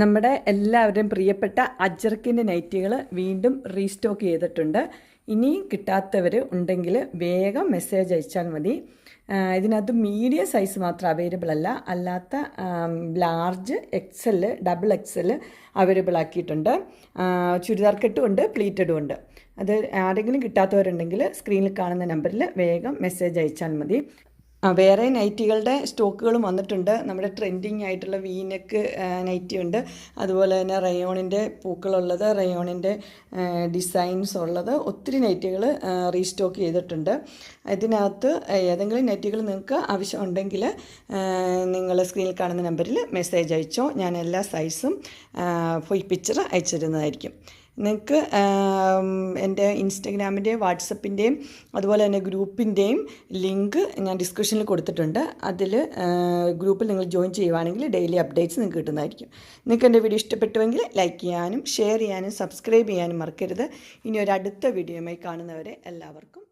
നമ്മുടെ എല്ലാവരുടെയും പ്രിയപ്പെട്ട അജർക്കിന്റെ നൈറ്റികൾ വീണ്ടും റീസ്റ്റോക്ക് ചെയ്തിട്ടുണ്ട്. ഇനിയും കിട്ടാത്തവർ ഉണ്ടെങ്കിൽ വേഗം മെസ്സേജ് അയച്ചാൽ മതി. ഇതിനകത്ത് മീഡിയം സൈസ് മാത്രം അവൈലബിൾ അല്ല. അല്ലാത്ത large XL double XL available ആക്കിയിട്ടുണ്ട്. ചുരിദാർ കെട്ടും ഉണ്ട് പ്ലീറ്റഡും ഉണ്ട്. അത് ആരെങ്കിലും കിട്ടാത്തവരുണ്ടെങ്കിൽ സ്ക്രീനിൽ കാണുന്ന നമ്പറിൽ വേഗം മെസ്സേജ് അയച്ചാൽ മതി. വേറെ നൈറ്റികളുടെ സ്റ്റോക്കുകളും വന്നിട്ടുണ്ട്. നമ്മുടെ ട്രെൻഡിങ് ആയിട്ടുള്ള വീനക്ക് നൈറ്റി ഉണ്ട്. അതുപോലെ തന്നെ റയോണിന്റെ പൂക്കളുള്ളത് റയോണിന്റെ ഡിസൈൻസ് ഉള്ളത് ഒത്തിരി നൈറ്റികൾ റീസ്റ്റോക്ക് ചെയ്തിട്ടുണ്ട്. ഇതിനകത്ത് ഏതെങ്കിലും നൈറ്റികൾ നിങ്ങൾക്ക് ആവശ്യമുണ്ടെങ്കിൽ നിങ്ങൾ സ്ക്രീനിൽ കാണുന്ന നമ്പറിൽ മെസ്സേജ് അയച്ചോ. ഞാൻ എല്ലാ സൈസും ഫുൾ പിക്ചർ അയച്ചിരുന്നതായിരിക്കും. നിങ്ങൾക്ക് എന്റെ ഇൻസ്റ്റഗ്രാമിന്റെയും വാട്സപ്പിന്റെയും അതുപോലെ തന്നെ ഗ്രൂപ്പിന്റെയും ലിങ്ക് ഞാൻ ഡിസ്ക്രിപ്ഷനിൽ കൊടുത്തിട്ടുണ്ട്. അതിൽ ഗ്രൂപ്പിൽ നിങ്ങൾ ജോയിൻ ചെയ്യുവാണെങ്കിൽ ഡെയിലി അപ്ഡേറ്റ്സ് നിങ്ങൾക്ക് കിട്ടുന്നതായിരിക്കും. നിങ്ങൾക്ക് എന്റെ വീഡിയോ ഇഷ്ടപ്പെട്ടുവെങ്കിൽ ലൈക്ക് ചെയ്യാനും ഷെയർ ചെയ്യാനും സബ്സ്ക്രൈബ് ചെയ്യാനും മറക്കരുത്. ഇനി ഒരു അടുത്ത വീഡിയോയുമായി കാണുന്നവരെ എല്ലാവർക്കും